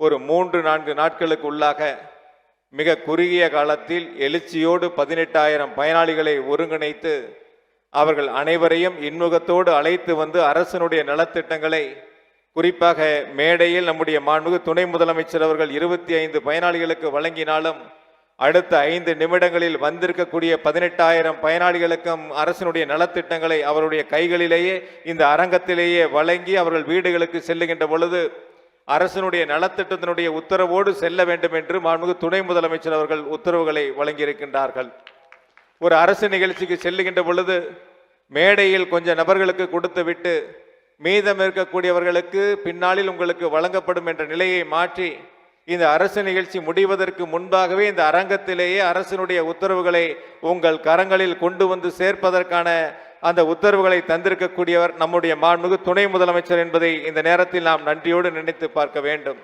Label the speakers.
Speaker 1: ஒரு மூன்று நான்கு நாட்களுக்கு உள்ளாக மிக குறுகிய காலத்தில் எழுச்சியோடு பதினெட்டாயிரம் பயனாளிகளை ஒருங்கிணைத்து அவர்கள் அனைவரையும் இன்முகத்தோடு அழைத்து வந்து அரசனுடைய நலத்திட்டங்களை குறிப்பாக மேடையில் நம்முடைய மாண்புமிகு துணை முதலமைச்சர் அவர்கள் இருபத்தி ஐந்து பயனாளிகளுக்கு வழங்கினாலும் அடுத்த ஐந்து நிமிடங்களில் வந்திருக்கக்கூடிய பதினெட்டாயிரம் பயனாளிகளுக்கும் அரசினுடைய நலத்திட்டங்களை அவருடைய கைகளிலேயே இந்த அரங்கத்திலேயே வழங்கி அவர்கள் வீடுகளுக்கு செல்லுகின்ற பொழுது அரசனுடைய நலத்திட்டத்தினுடைய உத்தரவோடு செல்ல வேண்டும் என்று மாண்புமிகு துணை முதலமைச்சர் அவர்கள் உத்தரவுகளை வழங்கியிருக்கின்றார்கள். ஒரு அரசு நிகழ்ச்சிக்கு செல்லுகின்ற பொழுது மேடையில் கொஞ்சம் நபர்களுக்கு கொடுத்து விட்டு மீதம் இருக்கக்கூடியவர்களுக்கு பின்னாளில் உங்களுக்கு வழங்கப்படும் என்ற நிலையை மாற்றி இந்த அரசு நிகழ்ச்சி முடிவதற்கு முன்பாகவே இந்த அரங்கத்திலேயே அரசினுடைய உத்தரவுகளை உங்கள் கரங்களில் கொண்டு வந்து சேர்ப்பதற்கான அந்த உத்தரவுகளை தந்திருக்கக்கூடியவர் நம்முடைய மாண்புமிகு துணை முதலமைச்சர் என்பதை இந்த நேரத்தில் நாம் நன்றியோடு நினைத்து பார்க்க வேண்டும்.